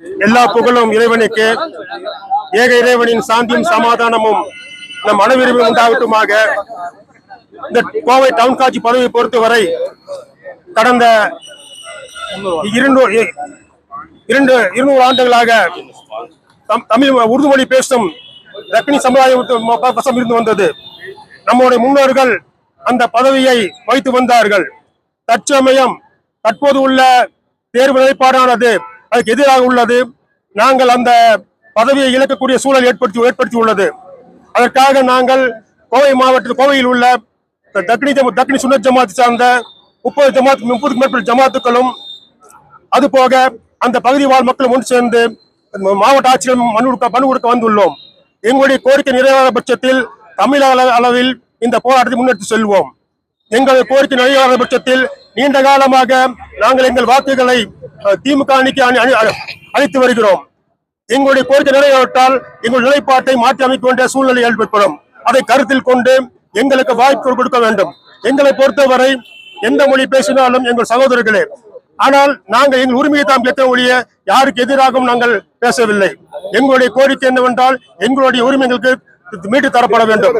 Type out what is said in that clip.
எல்லா புகழும் இறைவனுக்கு. ஏக இறைவனின் சாந்தியும் சமாதானமும் நம் அனைவருமே உண்டாகட்டுமாக. இந்த கோவை டவுன் காட்சி பதவியை பொறுத்தவரை கடந்த இரண்டு இரண்டு இருநூறு ஆண்டுகளாக தம்- தமிழ் உருது மொழி பேசும் ரக்னி சமுதாயம் வசம் இருந்து வந்தது. நம்முடைய முன்னோர்கள் அந்த பதவியை வைத்து வந்தார்கள். தற்சமயம் தற்போது உள்ள தேர்வு நிலைப்பாடானது அதுக்கு எதிராக உள்ளது. நாங்கள் அந்த பதவியை இழக்கக்கூடிய சூழல் ஏற்படுத்தி ஏற்படுத்தி உள்ளது. அதற்காக நாங்கள் கோவை மாவட்டத்தில் கோவையில் உள்ள தக்னி தக்னி சுன்னத் ஜமாத் சார்ந்த முப்பது ஜமாத் முப்பதுக்கு மேற்பட்ட ஜமாத்துக்களும் அது போக அந்த பகுதி வாழ் மக்களும் ஒன்று சேர்ந்து மாவட்ட ஆட்சியர் மனு கொடுக்க மனு கொடுக்க வந்துள்ளோம். எங்களுடைய கோரிக்கை நிறைவேறாத பட்சத்தில் தமிழக அளவில் இந்த போராட்டத்தை முன்னெடுத்து செல்வோம். எங்களுடைய கோரிக்கை நிறைவேறாத பட்சத்தில் நீண்ட காலமாக நாங்கள் எங்கள் வாக்குகளை திமுக அணிக்கு அளித்து வருகிறோம். எங்களுடைய கோரிக்கை நிறைவேற்றால் எங்கள் நிலைப்பாட்டை மாற்றி அமைக்க வேண்டிய சூழ்நிலை ஏற்படும் அதை கருத்தில் கொண்டு எங்களுக்கு வாய்ப்பு கொடுக்க வேண்டும். எங்களை பொறுத்தவரை எந்த மொழி பேசினாலும் எங்கள் சகோதரர்களே. ஆனால் நாங்கள் எங்கள் உரிமையை தாம் கேட்க ஒழிய யாருக்கு எதிராகவும் நாங்கள் பேசவில்லை. எங்களுடைய கோரிக்கை என்னவென்றால் எங்களுடைய உரிமை எங்களுக்கு மீட்டு தரப்பட வேண்டும்.